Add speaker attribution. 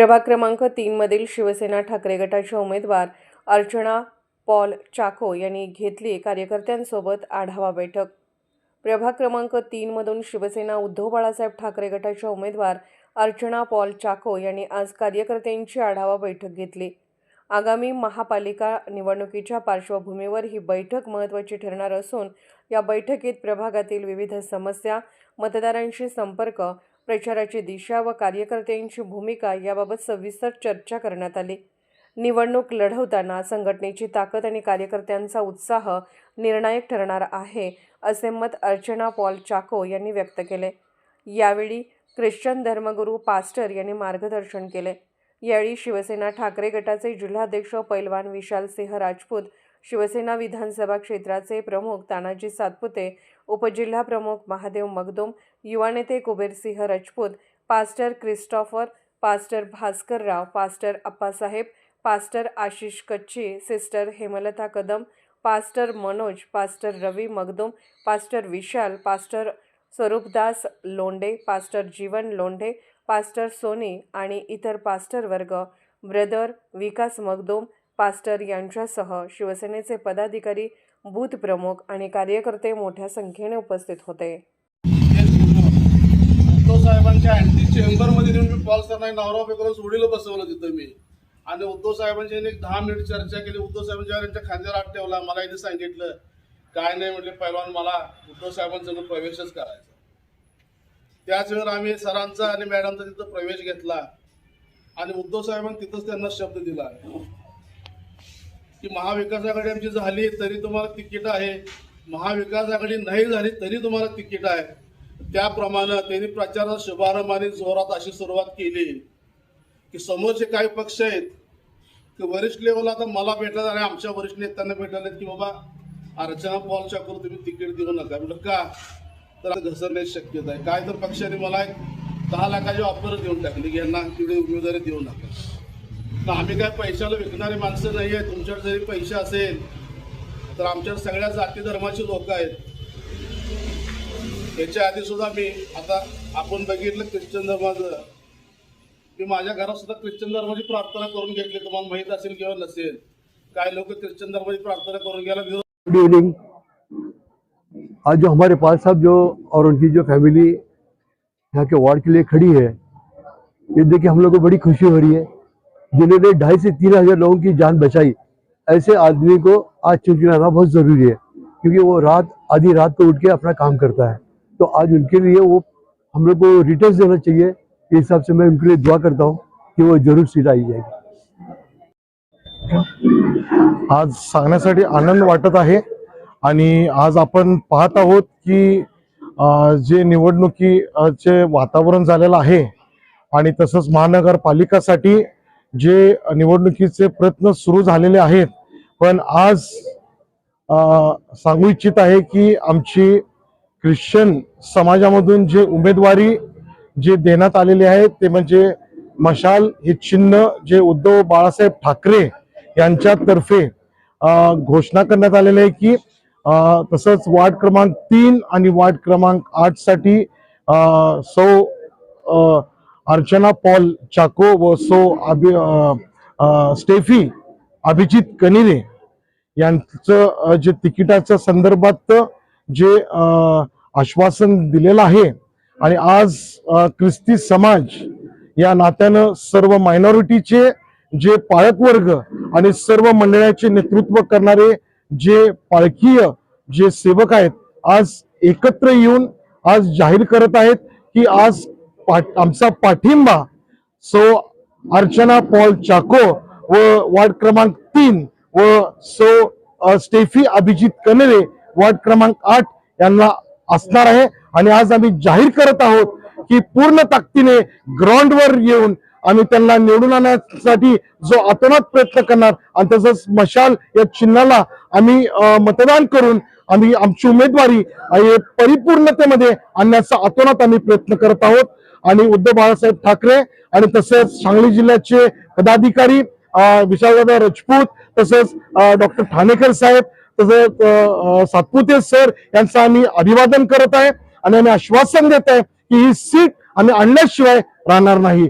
Speaker 1: प्रभाग क्रमांक तीनमधील शिवसेना ठाकरे गटाच्या उमेदवार अर्चना पॉल चाको यांनी घेतली कार्यकर्त्यांसोबत आढावा बैठक. प्रभाग क्रमांक तीनमधून शिवसेना उद्धव बाळासाहेब ठाकरे गटाच्या उमेदवार अर्चना पॉल चाको यांनी आज कार्यकर्त्यांची आढावा बैठक घेतली. आगामी महापालिका निवडणुकीच्या पार्श्वभूमीवर ही बैठक महत्त्वाची ठरणार असून या बैठकीत प्रभागातील विविध समस्या मतदारांशी संपर्क प्रचाराची दिशा व कार्यकर्त्यांची भूमिका याबाबत सविस्तर चर्चा करण्यात आली. निवडणूक लढवताना संघटनेची ताकद आणि कार्यकर्त्यांचा उत्साह निर्णायक ठरणार आहे असे मत अर्चना पॉल चाको यांनी व्यक्त केले. यावेळी ख्रिश्चन धर्मगुरू पास्टर यांनी मार्गदर्शन केले. यावेळी शिवसेना ठाकरे गटाचे जिल्हाध्यक्ष पैलवान विशाल सिंह राजपूत शिवसेना विधानसभा क्षेत्राचे प्रमुख तानाजी सातपुते उपजिल्हा प्रमुख महादेव मगदोम युवा नेते Kubersingh Rajput pastor Christopher pastor Bhaskarrao pastor Appasaheb pastor Ashish Kachchi sister Hemlata Kadam pastor Manoj pastor Ravi Magdum pastor Vishal pastor Swaroopdas Londhe pastor Jeevan Londhe pastor Soni आणि इतर पास्टर वर्ग ब्रदर विकास Magdum pastor यांच्यासह शिवसेनेचे पदाधिकारी booth प्रमुख आणि कार्यकर्ते मोठ्या संख्येने उपस्थित होते.
Speaker 2: साहेबांच्या अँटी चेंबरमध्ये नेऊन मी पॉल सरांना नवरा करून सोडीला बसवलं तिथं मी. आणि उद्धव साहेबांची एक दहा मिनिट चर्चा केली. उद्धव साहेबांच्या यांच्या खांद्यावर हात ठेवला मला यांनी सांगितलं काय नाही म्हटले पहिलवान मला उद्धव साहेबांसमोर प्रवेशच करायचा. त्याच वेळेला आम्ही सरांचा आणि मॅडमचा तिथं प्रवेश घेतला. आणि उद्धव साहेबांनी तिथंच त्यांना शब्द दिला. की महाविकास आघाडी आमची झाली तरी तुम्हाला तिकीट आहे. महाविकास आघाडी नाही झाली तरी तुम्हाला तिकीट आहे. त्याप्रमाणे त्यांनी प्रचाराचा शुभारंभ आणि जोरात अशी सुरुवात केली. की समोरचे काही पक्ष आहेत की वरिष्ठ लेवलला तर मला भेटलं आणि आमच्या वरिष्ठ नेत्यांना भेटले की बाबा अर्चना पॉल चाकूर तुम्ही तिकीट देऊ नका. म्हटलं का? तर घसरण्याची शक्यता आहे. काय तर पक्षाने मला एक दहा लाखाची ऑफर देऊन टाकली की यांना तिकडे उमेदवारी देऊ नका. तर आम्ही काय पैशाला विकणारी माणसं नाही आहे तुमच्याकडे जरी पैसे असेल तर आमच्याकडे सगळ्या जाती धर्माची लोक आहेत. याच्या आधी सुद्धा मी आता आपण बघितलं ख्रिश्चन धर्माचं मी माझ्या घरात सुद्धा ख्रिश्चन धर्माची प्रार्थना करून घेतली. तुम्हाला माहित असेल किंवा नसेल काय लोक ख्रिश्चन धर्माची प्रार्थना करून विरोध
Speaker 3: गुड इवनिंग आज जो हमारे पाल साहब जो और उनकी जो फैमिली यहाँ के वार्ड के लिए खड़ी है, ये देखिए हम लोग को बड़ी खुशी हो रही है। जिन्होंने ढाई से तीन हज़ार लोगों की जान बचाई, ऐसे आदमी को आज चुनचुनाना बहुत ज़रूरी है, क्योंकि वो रात, आधी रात को उठ के अपना काम करता है। तो आज उनके लिए वो हम लोग को रिटर्न देना चाहिए। इस हिसाब से मैं उनके लिए दुआ करता हूँ कि वो जरूर सीट आई जाएगी।
Speaker 4: आज सांगण्यासाठी आनंद वाटत आहे आणि आज आपण पाहत आहोत की जे निवडणुकीचे वातावरण झालेलं आहे आणि तसंच महानगरपालिकासाठी जे निवडणुकीचे प्रयत्न सुरू झालेले आहेत पण आज सांगू इच्छित आहे की आमची ख्रिश्चन समाजामधून जे उमेदवारी जे देण्यात आलेली आहे ते म्हणजे मशाल हे चिन्ह जे उद्धव बाळासाहेब ठाकरे यांच्यातर्फे घोषणा करण्यात आलेली आहे की तसंच वार्ड क्रमांक तीन आणि वार्ड क्रमांक आठसाठी सौ अर्चना पॉल चाको व सौ अभि स्टेफी अभिजित कनिरे यांचं जे तिकिटाच्या संदर्भात जे आश्वासन दिलेलं आहे आणि आज ख्रिस्ती समाज या नात्यानं सर्व मायनॉरिटीचे जे पाळक वर्ग आणि सर्व मंडळाचे नेतृत्व करणारे जे पाळकीय जे सेवक आहेत आज एकत्र येऊन आज जाहीर करत आहेत की आज पा- आमचा पाठिंबा सो अर्चना पॉल चाको व वार्ड क्रमांक तीन व सो स्टेफी अभिजित कनेरे वॉर्ड क्रमांक आठ यांना असणार आहे. आणि आज आम्ही जाहीर करत आहोत की पूर्ण ताकदीने ग्राउंडवर येऊन आम्ही त्यांना निवडून आणण्यासाठी जो अतोनात प्रयत्न करणार आणि तसंच मशाल या चिन्हाला आम्ही मतदान करून आम्ही आमची उमेदवारी परिपूर्णतेमध्ये आणण्याचा अतोनात आम्ही प्रयत्न करत आहोत. आणि उद्धव बाळासाहेब ठाकरे आणि तसेच सांगली जिल्ह्याचे पदाधिकारी विशालदादा राजपूत तसेच डॉक्टर ठाणेकर साहेब तसेच सातपुते सर यांचं आम्ही अभिवादन करत आहे आणि आम्ही आश्वासन देत आहे की ही सीट आम्ही आणल्याशिवाय राहणार नाही.